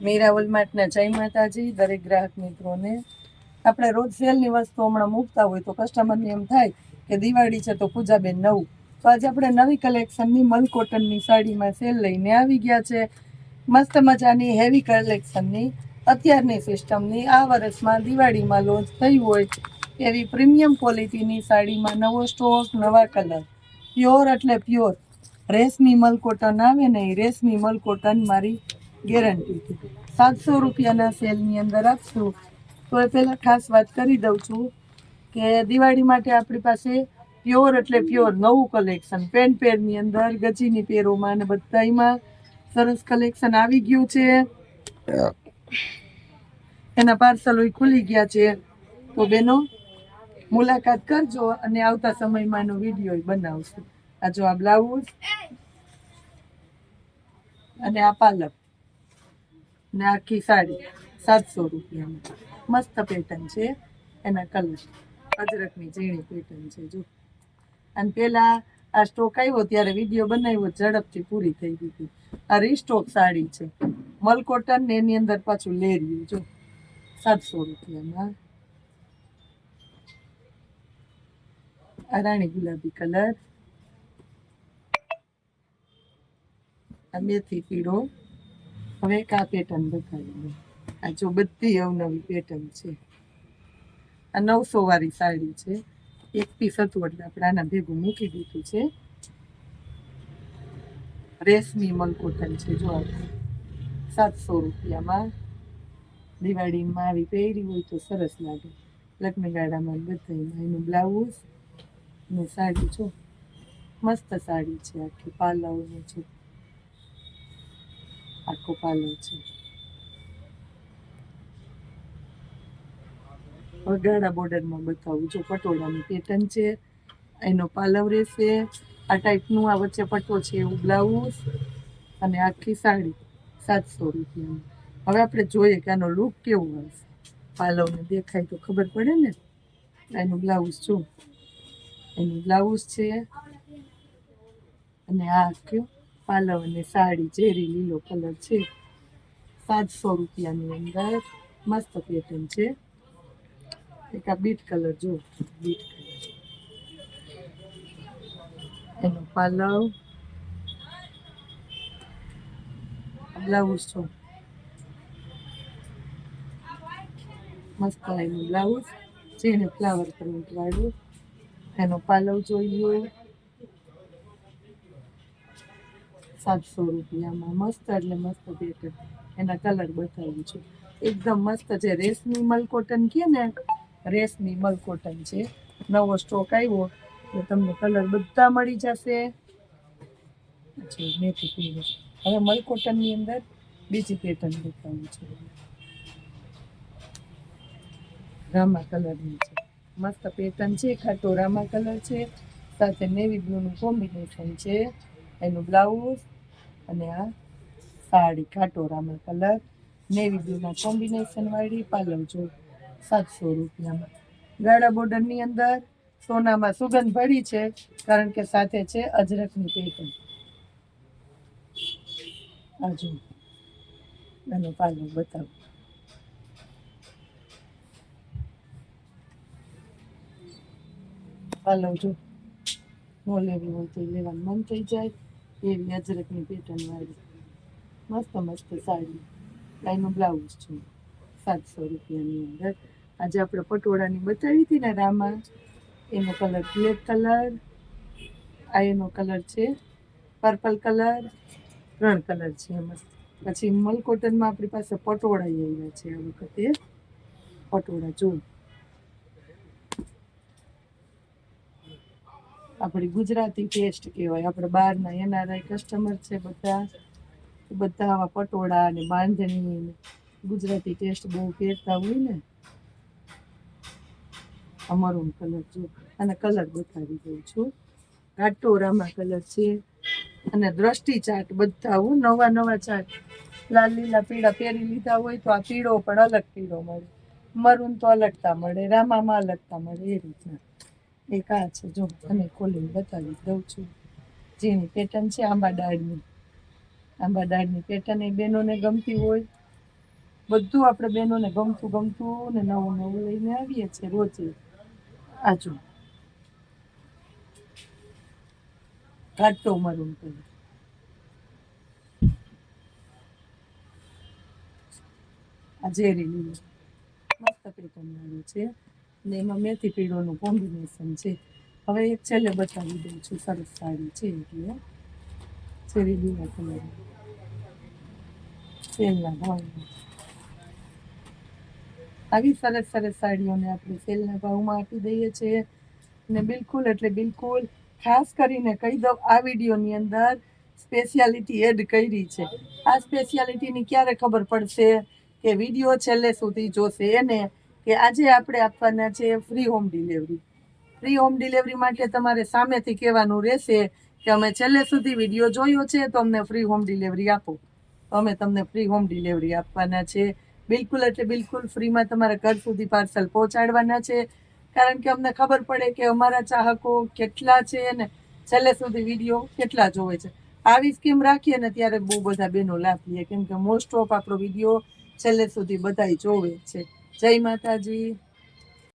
મીરા વોલમાર્ટના જય માતાજી, દરેક ગ્રાહક મિત્રોને. આપણે રોજ સેલની વસ્તુ હમણાં મૂકતા હોય તો કસ્ટમરને એમ થાય કે દિવાળી છે તો પૂજાબેન નવું. તો આજે આપણે નવી કલેક્શનની મલ કોટનની સાડીમાં સેલ લઈને આવી ગયા છે. મસ્ત મજાની હેવી કલેક્શનની અત્યારની સિસ્ટમની આ વર્ષમાં દિવાળીમાં લોન્ચ થઈ હોય એવી પ્રીમિયમ ક્વોલિટીની સાડીમાં નવો સ્ટોક નવા કલર પ્યોર એટલે પ્યોર રેશમી મલ કોટન આવે ને એ રેશમી મલ કોટન મારી ગેરંટી સાતસો રૂપિયાના સેલની અંદર આપશું. તો એ પહેલાં ખાસ વાત કરી દઉં છું કે દિવાળી માટે આપણી પાસે પ્યોર એટલે પ્યોર નવું કલેક્શન, પેન પેરની અંદર, ગજીની પેરોમાં અને બધામાં સરસ કલેક્શન આવી ગયું છે. એના પાર્સલો ખુલી ગયા છે. તો બેનો, મુલાકાત કરજો અને આવતા સમયમાં એનો વીડિયો બનાવશું. આ જો આ બ્લાઉઝ અને આ પાલક ને આખી સાડી સાતસો રૂપિયામાં. મસ્ત પેટર્ન છે એના કલર અજરકની ઝીણી પેટર્ન છે, જો. અને પેલા આ સ્ટોક આવ્યો ત્યારે વીડિયો બનાવ્યો, ઝડપથી પૂરી થઈ ગઈ હતી. આ રીસ્ટોક સાડી છે. મલ કોટન ને એની અંદર પાછું લેર્યું, જો. સાતસો રૂપિયામાં. રાણી ગુલાબી કલર મેથી પીળો. હવે એક આ પેટર્ન બતાવી આ જો બધી અવનવી પેટર્ન છે. આ નવસો વાળી સાડી છે. એક પીસ હતું એટલે આપણે આના ભેગું મૂકી દીધું છે. રેશમી મલકોટન છે જો સાતસો રૂપિયામાં દિવાળીમાં આવી પહેરી હોય તો સરસ લાગે. લગ્નગાળામાં બધામાં એનું બ્લાઉઝ ને સાડી, જો મસ્ત સાડી છે આખી, પાલાઓની છે. આખો પાલવ છે. વગાડા બોર્ડરમાં બતાવું. જો પટોળાની પેટર્ન છે, એનો પાલવ રહેશે. આ ટાઈપનું આ વચ્ચે પટ્ટો છે એવું બ્લાઉઝ અને આખી સાડી સાતસો રૂપિયામાં હવે આપણે જોઈએ કે આનો લુક કેવો હશે. પાલવને દેખાય તો ખબર પડે ને? એનું બ્લાઉઝ જો. એનું બ્લાઉઝ છે. અને આ આખું પાલવ અને સાડી ઝેરી લીલો કલર છે. સાતસો રૂપિયાની અંદર મસ્ત પેટર્ન છે. એક આ બીટ કલર જો, બીટ કલર. એનો પાલવ. બ્લાઉઝ છો મસ્ત એનું બ્લાઉઝ. જેને ફ્લાવર પ્રિન્ટ વાળું એનો પાલવ જોઈએ સાતસો રૂપિયામાં મસ્ત એટલે મસ્ત પેટર્ન એના કલર બતાવ્યું છે. એકદમ મસ્ત છે રેશમી મલ કોટન કહે ને, રેશમી મલ કોટન છે. નવો સ્ટોક આવ્યો એટલે તમને કલર બધા મળી જશે. પછી મેથી પીળો. હવે મલ કોટનની અંદર બીજી પેટર્ન બતાવું છે. રામા કલરની છે. મસ્ત પેટર્ન છે, ખાટો રામા કલર છે. સાથે નેવી બ્લુનું કોમ્બિનેશન છે. એનું બ્લાઉઝ અને આ સાડી કાટોરામાં રામા કલર, નેવી બ્લુના કોમ્બિનેશન વાળી પાલવ જો સાતસો રૂપિયામાં. ગાળા બોર્ડરની અંદર સોનામાં સુગંધ ભળી છે, કારણ કે સાથે છે અજરકની પેટર્ન આજુ એનો પાલવ બતાવું. પાલવ જો, ન લેવી હોય તો લેવાનું મન થઈ જાય. એવી અજરકની પેટર્ન વાળી. મસ્ત મસ્ત સાડી. એનું બ્લાઉઝ છે. સાતસો રૂપિયાની અંદર. આજે આપણે પટોળાની બતાવી હતી ને રામા એનો કલર બ્લેક કલર. આ એનો કલર છે પર્પલ કલર. ત્રણ કલર છે મસ્ત. પછી મલ કોટનમાં આપણી પાસે પટોળા આવ્યા છે આ વખતે. પટોળા જો આપણી ગુજરાતી ટેસ્ટ કહેવાય. આપણે બહારના એનઆરઆઈ કસ્ટમર છે બધા. બધા આવા પટોળા અને બાંધણી ને ગુજરાતી ટેસ્ટ બહુ પહેરતા હોય ને. આ મરૂન કલર જો અને કલર બતાવી દઉં છું. ઘાટો રામા કલર છે. અને દ્રષ્ટિ ચાટ બધા હું, નવા નવા ચાટ. લાલ, લીલા, પીળા પહેરી લીધા હોય તો આ પીળો પણ અલગ પીળો મળે. મરૂન તો અલગતા મળે, રામામાં અલગતા મળે એ રીતના. એક આ છે? જો તમે ખોલીને બતાવી દઉં છું. જેની પેટર્ન છે આંબા દાળની. આંબા દાળની પેટર્ન એ બહેનોને ગમતી હોય. બધું આપણે બહેનોને ગમતું ગમતું ને નવું નવું લઈને આવીએ છીએ રોજે. આજો ઘાટો મરૂન આ ઝેરી મસ્ત પેટર્ન વાળું છે. ને એમાં મેથી પીળોનું કોમ્બિનેશન છે. હવે એક છેલ્લે બતાવી દઉં છું, સરસ સાડી છે એટલે. ચેરી લીલા કલર સેલના ભાવમાં. આવી સરસ સરસ સાડીઓને આપણે સેલના ભાવમાં આપી દઈએ છીએ. ને બિલકુલ એટલે બિલકુલ ખાસ કરીને કહી દઉં, આ વિડીયોની અંદર સ્પેશિયાલિટી એડ કરી છે. આ સ્પેશિયાલિટીની ક્યારે ખબર પડશે કે વીડિયો છેલ્લે સુધી જોશે એને કે આજે આપણે આપવાના છે free home delivery free home delivery માટે તમારે સામેથી કહેવાનું રહેશે કે અમે છેલ્લે સુધી વીડિયો જોયો છે તો અમને ફ્રી હોમ ડિલિવરી આપો. અમે તમને ફ્રી હોમ ડિલિવરી આપવાના છે. બિલકુલ એટલે બિલકુલ ફ્રીમાં તમારા ઘર સુધી પાર્સલ પહોંચાડવાના છે. કારણ કે અમને ખબર પડે કે અમારા ચાહકો કેટલા છે અને છેલ્લે સુધી વીડિયો કેટલા જોવે છે. આવી સ્કીમ રાખીએ ને ત્યારે બહુ બધા બહેનો લાભ લઈએ કેમ કે મોસ્ટ ઓફ આપણો વીડિયો છેલ્લે સુધી બધાય જોવે છે. જય માતાજી